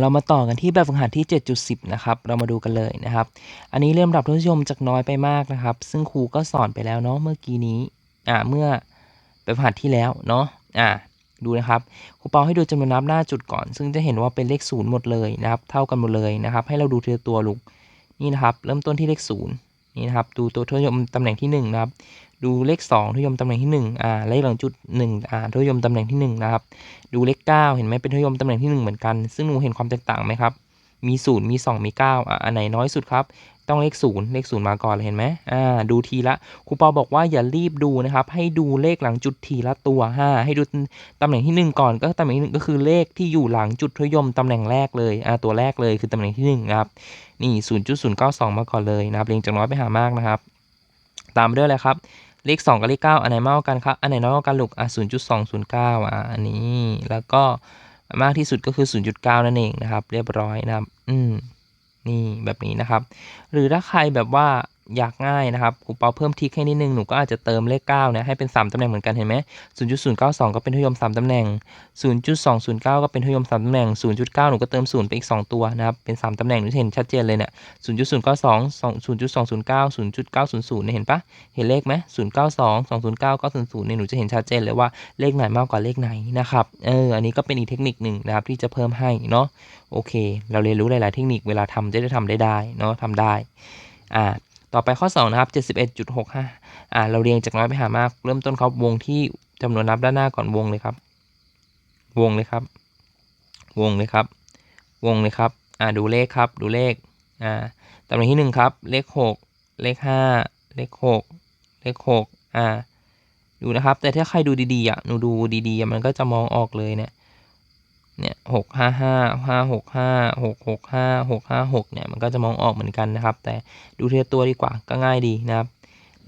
เรามาต่อกันที่แบบฝึกหัดที่ 7.10 นะครับ เรามาดูกันเลยนะครับ อันนี้เริ่มดับทศนิยมจากน้อยไปมากนะครับ ซึ่งครูก็สอนไปแล้วเนาะเมื่อกี้นี้ อ่า เมื่อแบบฝึกหัดที่แล้วเนาะ อ่า ดูนะครับครูเปาให้ดูจำนวนนับหน้าจุดก่อน ซึ่งจะเห็นว่าเป็นเลขศูนย์หมดเลยนะครับ เท่ากันหมดเลยนะครับ ให้เราดูทีละตัวลูก นี่นะครับ เริ่มต้นที่เลขศูนย์ นี่นะครับดูตัวทศนิยมตำแหน่งที่หนึ่งนะครับดูเลขสองทศนิยมตำแหน่งที่หนึ่งอ่าเลขหลังจุดหนึ่งอ่าทศนิยมตำแหน่งที่หนึ่งนะครับดูเลขเก้าเห็นไหมเป็นทศนิยมตำแหน่งที่หนึ่งเหมือนกัน ซึ่งหนูเห็นความแตกต่างไหมครับมีศูนย์มีสองมีเก้าอะอันไหนน้อยสุดครับ ต้องเลขศูนย์เลขศูนย์มาก่อนเลยเห็นไหมอ่าดูทีละครูปาบอกว่าอย่ารีบดูนะครับ ให้ดูเลขหลังจุดทีละตัวห้าให้ดูตำแหน่งที่หนึ่งก่อนก็ตำแหน่งที่หนึ่งก็คือเลขที่อยู่หลังจุดทศนิยมตำแหน่งแรกเลยอ่าตัวแรกเลยคือตำแหน่งที่หนึ่งนะครับนี่ศูนย์จุดศูนย์เก้าสองมาก่อนเลยนะครับเรียงจากน้อยไปหามากนะครับ ตามไปด้วยอะไรครับเลขสองกับเลขเก้าอันไหนมากกว่ากันครับ อันไหนน้อยกว่ากันลูกอะศูนย์จุดสองศูนย์เก้าอะอันนี้ แล้วก็มากที่สุดก็คือศูนย์จุดเก้านั่นเองนะครับ เรียบร้อยนะครับ อืม นี่แบบนี้นะครับ หรือถ้าใครแบบว่า ยากง่ายนะครับครูเปาเพิ่มทิกให้นิดนึงหนูก็อาจจะเติมเลข9เนี่ยให้เป็น 3ตำแหน่งเหมือนกันเห็นไหม0.092 ก็เป็นทศนิยม 3 ตำแหน่ง 0.209 ก็เป็นทศนิยม 3 ตำแหน่ง 0.9 หนูก็เติม 0 ไปอีก 2 ตัวนะครับ เป็น 3 ตำแหน่งหนูเห็นชัดเจนเลยเนี่ย0.092 0.209 0.900เนี่ยเห็นปะเห็นเลขไหม092 209 900เนี่ยหนูจะเห็นชัดเจนเลยว่าเลขไหนมากกว่าเลขไหนนะครับ เออ อันนี้ก็เป็นอีกเทคนิคหนึ่งนะครับที่จะเพิ่มให้เนาะ โอเค เราเรียนรู้หลาย ๆ เทคนิคเวลาทำจะได้ทำได้ได้เนาะทำได้ อ่า ต่อไปข้อ2นะครับ71.65อ่าเราเรียงจากน้อยไปหามาก เริ่มต้นครับวงที่จำนวนนับด้านหน้าก่อนวงเลยครับ วงเลยครับ วงเลยครับ วงเลยครับอ่าดูเลขครับ ดูเลขอ่าตำแหน่งที่หนึ่งครับ เลขหกเลขห้าเลขหกเลขหกอ่าดูนะครับ แต่ถ้าใครดูดีๆอะหนูดูดีๆมันก็จะมองออกเลยเนี่ย เนี่ยหกห้าห้าห้าหกห้าหกหกห้าหกห้าหกเนี่ยมันก็จะมองออกเหมือนกันนะครับ แต่ดูเทีละตัวดีกว่าก็ง่ายดีนะครับ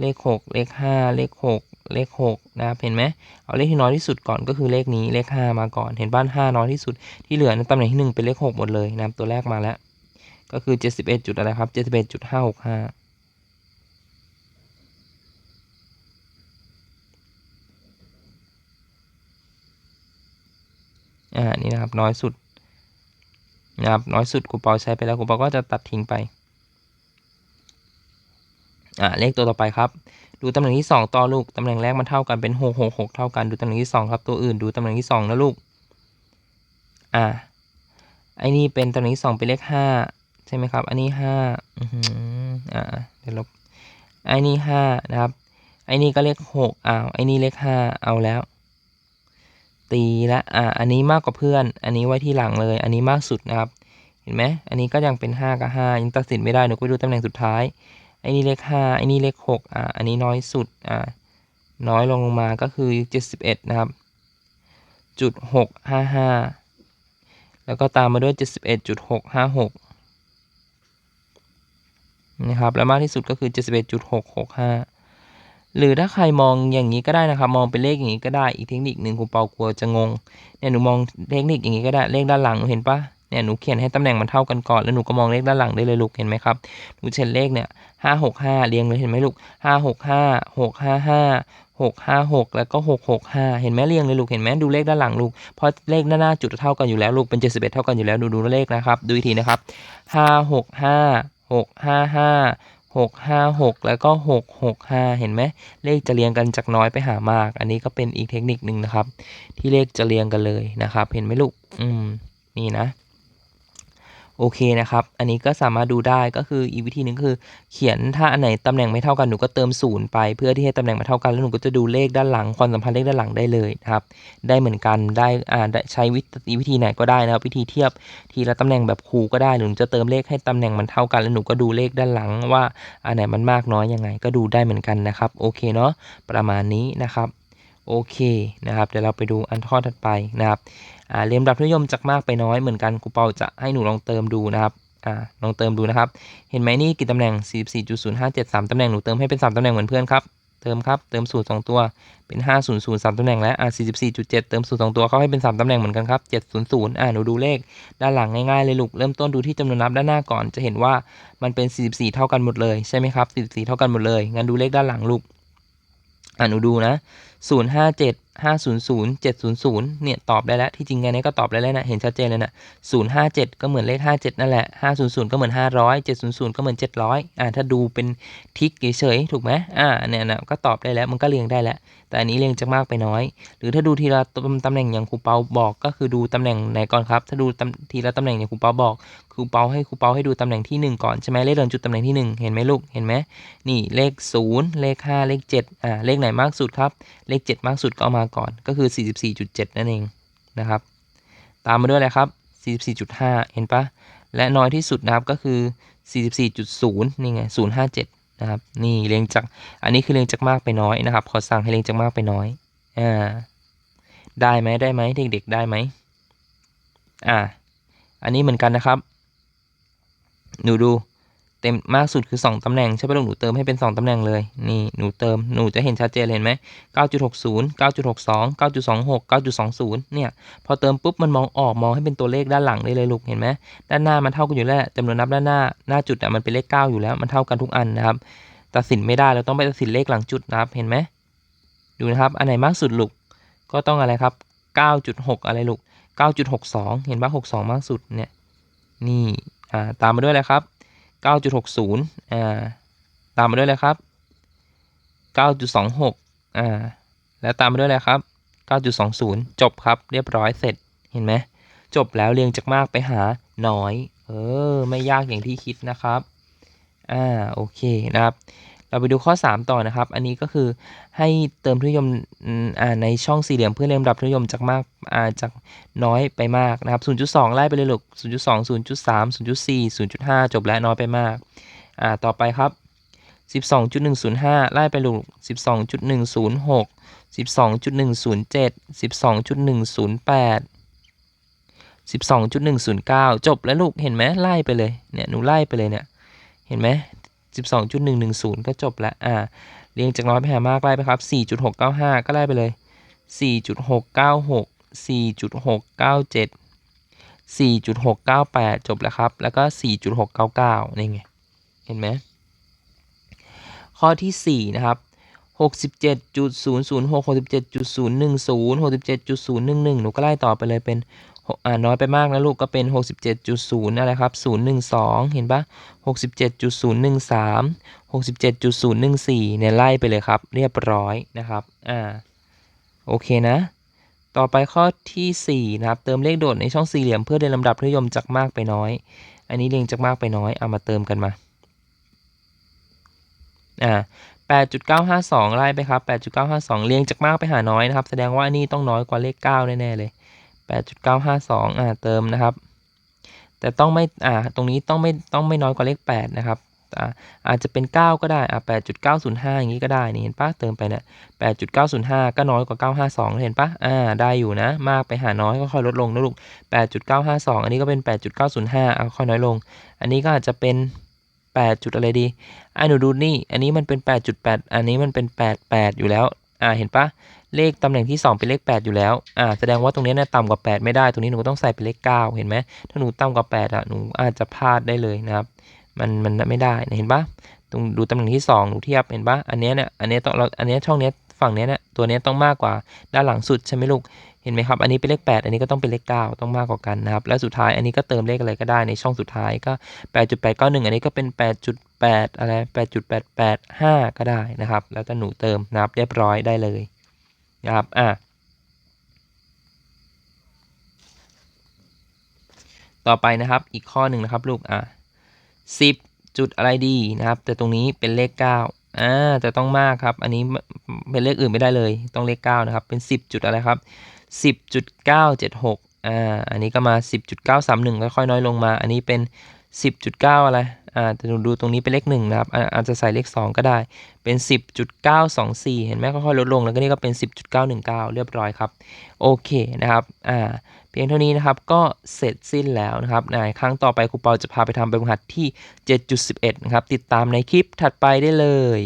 เลขหกเลขห้าเลขหกเลขหกนะครับเห็นไหมเอาเลขที่น้อยที่สุดก่อนก็คือเลขนี้เลขห้ามาก่อน เห็นบ้านห้าน้อยที่สุดที่เหลือในตำแหน่งที่หนึ่งเป็นเลขหกหมดเลยนะครับตัวแรกมาแล้ว ก็คือเจ็ดสิบเอ็ดจุดอะไรครับเจ็ดสิบเอ็ดจุดห้าหกห้า อ่านี่นะครับน้อยสุดนะครับน้อยสุดครูเปาใช้ไปแล้วครูเปาก็จะตัดทิ้งไปอ่าเลขตัวต่อไปครับ ดูตำแหน่งที่ 2 ต่อลูกตำแหน่งแรกมันเท่ากันเป็น6 6 6 เท่ากันดูตำแหน่งที่ 2 ครับตัวอื่นดูตำแหน่งที่2นะลูกอ่าไอ้นี่เป็นตำแหน่งที่2เป็นเลข5ใช่ไหมครับ อันนี้5อือหืออ่าเดี๋ยวลบไอ้นี่5นะครับไอ้นี่ก็เลข6อ้าวไอ้นี่เลข5เอาแล้ว ตีและอ่าอันนี้มากกว่าเพื่อน อันนี้ไว้ที่หลังเลย อันนี้มากสุดนะครับ เห็นไหมอันนี้ก็ยังเป็น 5 กับ 5 ยังตัดสินไม่ได้หนูก็ไปดูตำแหน่งสุดท้ายไอ้นี่เลข5ไอ้นี่เลข6อ่าอันนี้น้อยสุดอ่าน้อยลงลงมาก็คือ 71 นะครับจุด655 แล้วก็ตามมาด้วย 71.656 นะครับ แล้วมากที่สุดก็คือ 71.665 หรือถ้าใครมองอย่างนี้ก็ได้นะครับ มองเป็นเลขอย่างนี้ก็ได้อีกเทคนิคหนึ่งครูเปากลัวจะงงเนี่ยหนูมองเทคนิคอย่างนี้ก็ได้เลขด้านหลังหนูเห็นปะเนี่ยหนูเขียนให้ตำแหน่งมันเท่ากันก่อนแล้วหนูก็มองเลขด้านหลังได้เลยลูกเห็นไหมครับหนูเขียนเลขเนี่ยห้าหกห้าเรียงเลยเห็นไหมลูกห้าหกห้าหกห้าห้าหกห้าหกแล้วก็หกหกห้าเห็นไหมเรียงเลยลูกเห็นไหมดูเลขด้านหลังลูกเพราะเลขด้านหน้าจุดเท่ากันอยู่แล้วลูกเป็นเจ็ดสิบเอ็ดเท่ากันอยู่แล้วดูดูเลขนะครับ ดูอีกทีนะครับห้าหกห้าหกห้าห้า หกห้าหกแล้วก็หกหกห้าเห็นไหมเลขจะเรียงกันจากน้อยไปหามาก อันนี้ก็เป็นอีกเทคนิคหนึ่งนะครับ ที่เลขจะเรียงกันเลยนะครับ เห็นไหมลูก อืม นี่นะ โอเคนะครับ อันนี้ก็สามารถดูได้ก็คืออีกวิธีหนึ่งคือ เขียนถ้าอันไหนตำแหน่งไม่เท่ากันหนูก็เติมศูนย์ไปเพื่อที่ให้ตำแหน่งมาเท่ากันแล้วหนูก็จะดูเลขด้านหลังความสัมพันธ์เลขด้านหลังได้เลยนะครับ ได้เหมือนกันได้อ่าใช้วิธีวิธีไหนก็ได้นะครับ วิธีเทียบทีละตำแหน่งแบบคูก็ได้หรือหนูจะเติมเลขให้ตำแหน่งมันเท่ากัน แล้วหนูก็ดูเลขด้านหลังว่าอันไหนมันมากน้อยยังไง ก็ดูได้เหมือนกันนะครับโอเคเนาะประมาณนี้นะครับโอเคนะครับเดี๋ยวเราไปดูอันข้อถัดไปนะครับ อ่าเรียนรับนิยมจากมากไปน้อยเหมือนกันครูเปาจะให้หนูลองเติมดูนะครับอ่าลองเติมดูนะครับ เห็นไหมนี่กี่ตำแหน่ง 44.0573ตำแหน่งหนูเติมให้เป็น 3ตำแหน่งเหมือนเพื่อนครับเติมครับเติมสูตร2ตัวเป็น 500 3ตำแหน่งแล้วอ่า44.7 เติมสูตร2ตัวเขาให้เป็น 3ตำแหน่งเหมือนกันครับ 700อ่าหนูดูเลขด้านหลังง่ายๆเลยลูกเริ่มต้นดูที่จำนวนนับด้านหน้าก่อนจะเห็นว่ามันเป็น 44 เท่ากันหมดเลยใช่ไหมครับ44 เท่ากันหมดเลยงั้นดูเลขด้านหลังลูกอ่าหนูดูนะ057 500 700 เนี่ยตอบได้แล้ว ที่จริงไงเนี่ยก็ตอบได้แล้วนะ เห็นชัดเจนเลยนะ057 ก็เหมือนเลข 57 นั่นแหละ 500 ก็เหมือน 500 700 ก็เหมือน 700 อ่าถ้าดูเป็นทิกเฉยๆถูกไหมอ่าเนี่ยนะก็ตอบได้แล้วมันก็เรียงได้แล้ว แต่อันนี้เรียงจากมากไปน้อย หรือถ้าดูทีละตำแหน่งอย่างครูเปาบอกก็คือดูตำแหน่งไหนก่อนครับ ถ้าดูทีละตำแหน่งอย่างครูเปาบอกครูเปาให้ครูเปาให้ดูตำแหน่งที่หนึ่งก่อนใช่ไหมเลขเดินจุดตำแหน่งที่หนึ่งเห็นไหมลูกเห็นไหมนี่เลขศูนย์เลขห้าเลขเจ็ดอ่าเลขไหนมากสุดครับเลขเจ็ดมากสุดก็เอามาก่อนก็คือสี่สิบสี่จุดเจ็ดนั่นเองนะครับ ตามมาด้วยอะไรครับสี่สิบสี่จุดห้าเห็นปะและน้อยที่สุดนะครับก็คือสี่สิบสี่จุดศูนย์นี่ไงศูนย์ห้าเจ็ดนะครับ นี่เรียงจาก อันนี้คือเรียงจากมากไปน้อยนะครับ ขอสั่งให้เรียงจากมากไปน้อย อ่า ได้ไหมได้ไหมเด็กๆได้ไหม อ่า อันนี้เหมือนกันนะครับ หนูดู เต็มมากสุดคือ 2ตำแหน่งใช่ไหมลูกหนูเติมให้เป็น 2ตำแหน่งเลยนี่หนูเติมหนูจะเห็นชัดเจนเลยเห็นไหม9.60 9.62 9.26 9.20 เนี่ยพอเติมปุ๊บมันมองออกมองให้เป็นตัวเลขด้านหลังได้เลยลูกเห็นไหมด้านหน้ามันเท่ากันอยู่แล้วจำนวนนับด้านหน้าหน้าจุดอะมันเป็นเลข 9 อยู่แล้วมันเท่ากันทุกอันนะครับตัดสินไม่ได้เราต้องไปตัดสินเลขหลังจุดนะครับเห็นไหมดูนะครับอันไหนมากสุดลูกก็ต้องอะไรครับ 9.6 อะไรลูก 9.62 เห็นปะ62 มากสุดเนี่ยนี่อ่าตามมาด้วยอะไรครับ 9.60 อ่า ตามมาด้วยเลยครับ 9.26 อ่า แล้วตามมาด้วยเลยครับ 9.20 จบครับ เรียบร้อยเสร็จ เห็นไหม จบแล้วเรียงจากมากไปหาน้อย เออ ไม่ยากอย่างที่คิดนะครับ อ่า โอเคนะครับ เราไปดูข้อ 3 ต่อนะครับ อันนี้ก็คือให้เติมทุนนิยมในช่องสี่เหลี่ยมเพื่อเรียงลำดับทุนนิยมจากมากาจากน้อยไปมากนะครับ 0.2 ไล่ไปเลยลูก 0.2 0.3 0.4 0.5 จบแล้วน้อยไปมากอ่าต่อไปครับ 12.105 ไล่ไปลูก 12.106 12.107 12.108 12.109 จบแล้วลูกเห็นไหมไล่ไปเลยเนี่ยหนูไล่ไปเลยเนี่ยเห็นไหม 12.110 ก็จบแล้วอ่าเรียงจากน้อยไปหามากไล่ไปครับ 4.695 ก็ไล่ไปเลย 4.696 4.697 4.698 จบแล้วครับ แล้วก็ 4.699 นี่ไง เห็นไหม ข้อที่ 4 นะครับ 67.006 67.010 67.011 หนูก็ไล่ต่อไปเลยเป็น น้อยไปมากนะลูกก็เป็น 67.0อะไรครับ012 เห็นปะ67.013 67.014เนี่ยไล่ไปเลยครับ เรียบร้อยนะครับอ่าโอเคนะ ต่อไปข้อที่ 4 นะครับ เติมเลขโดดในช่องสี่เหลี่ยมเพื่อเดินลำดับนิยมจากมากไปน้อย อันนี้เรียงจากมากไปน้อยเอามาเติมกันมาอ่า8.952 ไล่ไปครับ 8.952 เรียงจากมากไปหาน้อยนะครับ แสดงว่านี่ต้องน้อยกว่าเลข 9 แน่ ๆ เลย 8.952อ่าเติมนะครับ แต่ต้องไม่อ่าตรงนี้ต้องไม่ต้องไม่น้อยกว่าเลข 8 นะครับอ่าอาจจะเป็น 9 ก็ได้อ่า8.905 อย่างนี้ก็ได้นี่เห็นปะเติมไปเนี่ย8.905 ก็น้อยกว่า 952 เห็นปะอ่าได้อยู่นะ มากไปหาน้อยก็ค่อยลดลงนะลูก 8.952 อันนี้ก็เป็น 8.905อ่าค่อยน้อยลง อันนี้ก็อาจจะเป็น8จุดอะไรดีอ่าหนูดูนี่ อันนี้มันเป็น 8.8 อันนี้มันเป็น 88 อยู่แล้ว อ่า เห็นปะ เลขตำแหน่งที่ 2 เป็นเลข 8 อยู่แล้ว อ่า แสดงว่าตรงนี้เนี่ยต่ำกว่า 8 ไม่ได้ ตรงนี้หนูก็ต้องใส่เป็นเลข 9 เห็นไหม ถ้าหนูต่ำกว่า 8 อะ หนูอาจจะพลาดได้เลยนะครับ มัน มันไม่ได้ เห็นปะตรงดูตำแหน่งที่ 2 หนูเทียบ เห็นปะอันนี้เนี่ย อันนี้ต้องเรา อันนี้ช่องนี้ฝั่งนี้เนี่ย ตัวนี้ต้องมากกว่าด้านหลังสุดใช่ไหมลูก เห็นไหมครับ อันนี้เป็นเลข 8 อันนี้ก็ต้องเป็นเลข 9 ต้องมากกว่ากันนะครับ และสุดท้ายอันนี้ก็เติมเลขอะไรก็ได้ในช่องสุดท้ายก็ 8.891 อันนี้ก็เป็น 8.8 อะไร 8.885 ก็ได้นะครับ แล้วแต่หนูเติมนะครับ เรียบร้อยได้เลย นะครับ อะต่อไปนะครับอีกข้อหนึ่งนะครับลูก อะ10จุดอะไรดีนะครับ แต่ตรงนี้เป็นเลข9อ่าแต่ต้องมากครับ อันนี้เป็นเลขอื่นไม่ได้เลย ต้องเลข9นะครับ เป็น10จุดอะไรครับ10.976อ่า อันนี้ก็มา10.931ค่อยๆน้อยลงมา อันนี้เป็น10.9อะไร อ่าแต่ดูตรงนี้เป็นเลขหนึ่งนะครับอาจจะใส่เลข 2 ก็ได้เป็น 10.924 เห็นไหมค่อยๆลดลง แล้วก็นี่ก็เป็น 10.919 เรียบร้อยครับ โอเคนะครับอ่าเพียงเท่านี้นะครับก็เสร็จสิ้นแล้วนะครับในครั้งต่อไปครูเปาจะพาไปทำแบบฝึกหัดที่ 7.11 นะครับติดตามในคลิปถัดไปได้เลย